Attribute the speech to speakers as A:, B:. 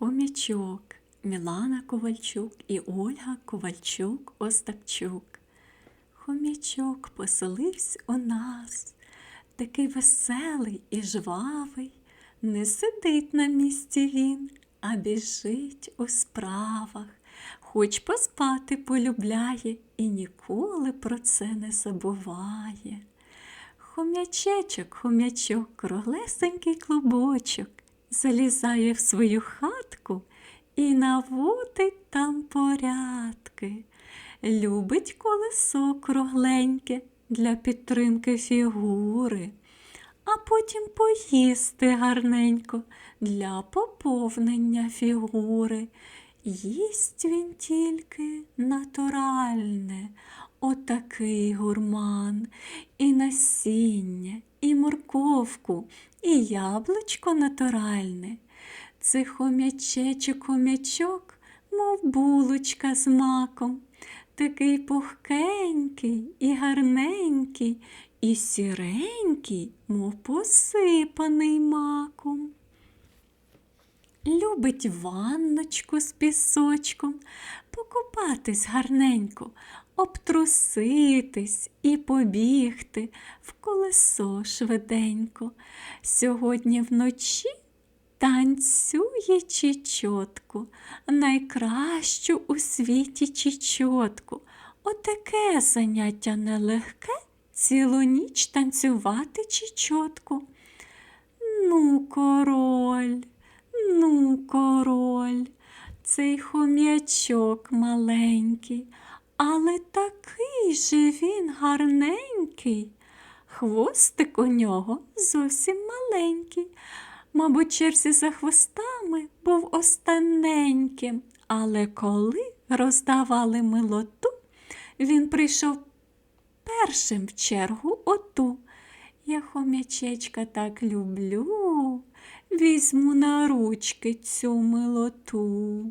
A: Хомячок Мілана Ковальчук і Ольга Ковальчук Остапчук. Хомячок поселився у нас, такий веселий і жвавий, не сидить на місці він, а біжить у справах, хоч поспати полюбляє і ніколи про це не забуває. Хомячечок, хомячок, круглесенький клубочок, залізає в свою хатку і наводить там порядки. Любить колесо кругленьке для підтримки фігури, а потім поїсти гарненько для поповнення фігури. Їсть він тільки натуральне, отакий гурман, і насіння, і морковку, і яблучко натуральне. Це хомячечок хомячок, мов булочка з маком, такий пухкенький і гарненький, і сіренький, мов посипаний маком. Любить ванночку з пісочком, покупатись гарненько, обтруситись і побігти в колесо швиденько. Сьогодні вночі танцює чечотку, найкращу у світі чечотку. Отаке заняття нелегке, цілу ніч танцювати чечотку. Ну, король, ну, король, цей хом'ячок маленький, але такий же він гарненький. Хвостик у нього зовсім маленький. Мабуть, черзі за хвостами був останеньким, але коли роздавали милоту, він прийшов першим в чергу оту. Я хомячечка так люблю, візьму на ручки цю милоту.